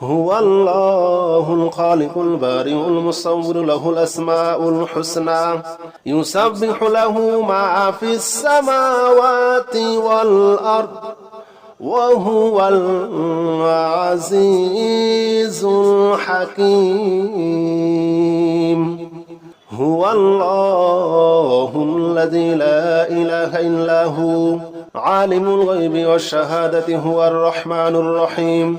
هو الله الخالق البارئ المصور له الأسماء الحسنى. يسبح له ما في السماوات والأرض وهو العزيز الحكيم. هو الله الذي لا إله إلا هو عالم الغيب والشهادة هو الرحمن الرحيم.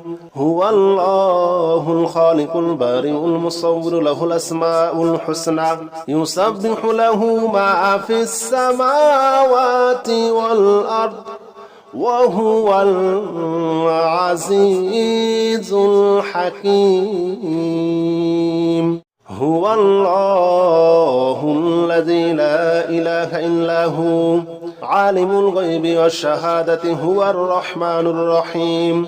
هو الله الخالق البارئ المصور له الأسماء الحسنى يسبح له ما في السماوات والأرض وهو العزيز الحكيم. هو الله الذي لا إله إلا هو عالم الغيب والشهادة هو الرحمن الرحيم.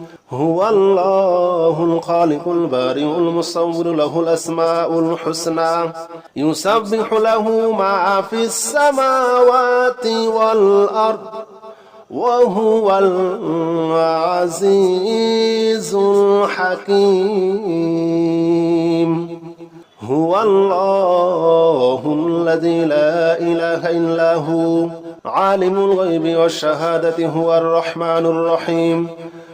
هو الله الخالق البارئ المصور له الأسماء الحسنى يسبح له ما في السماوات والأرض وهو العزيز الحكيم. هو الله الذي لا إله إلا هو عالم الغيب والشهادة هو الرحمن الرحيم.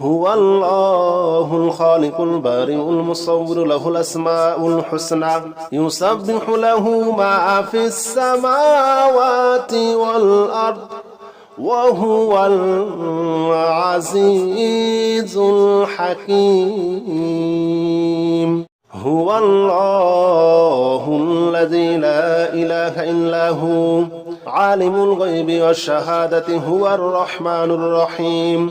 هو الله الخالق البارئ المصور له الأسماء الحسنى يسبح له ما في السماوات والأرض وهو العزيز الحكيم. هو الله الذي لا إله إلا هو عالم الغيب والشهادة هو الرحمن الرحيم.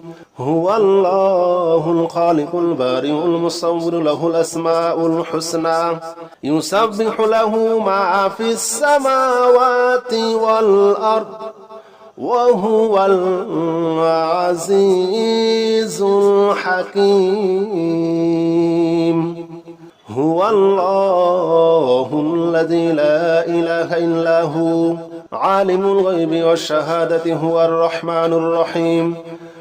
هو الله الخالق البارئ المصور له الأسماء الحسنى. يسبح له ما في السماوات والأرض وهو العزيز الحكيم. هو الله الذي لا إله إلا هو عالم الغيب والشهادة هو الرحمن الرحيم.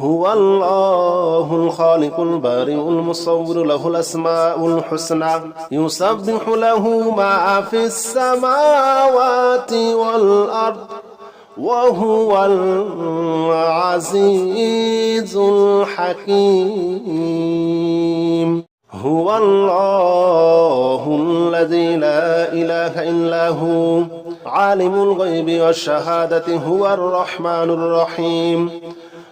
هو الله الخالق البارئ المصور له الأسماء الحسنى يسبح له ما في السماوات والأرض وهو العزيز الحكيم. هو الله الذي لا إله إلا هو عالم الغيب والشهادة هو الرحمن الرحيم.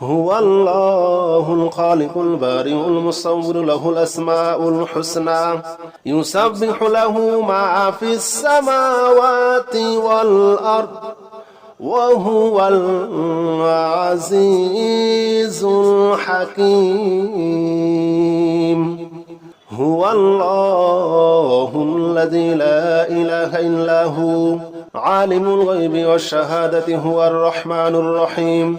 هو الله الخالق البارئ المصور له الأسماء الحسنى. يسبح له ما في السماوات والأرض وهو العزيز الحكيم. هو الله الذي لا إله إلا هو عالم الغيب والشهادة هو الرحمن الرحيم.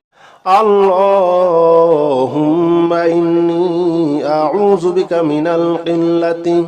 اللهم إني أعوذ بك من القلة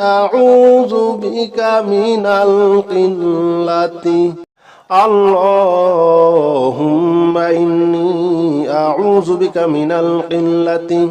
أعوذ بك من القلة. اللهم إني أعوذ بك من القلة.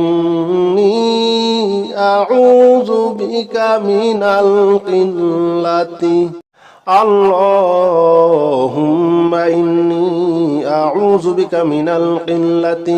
মিনাল কিল্লাতি আল্লাহুম্মা ইন্নী আউযু বিকা মিনাল কিল্লাতি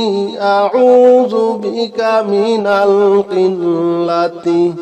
أعوذ بك من القلة.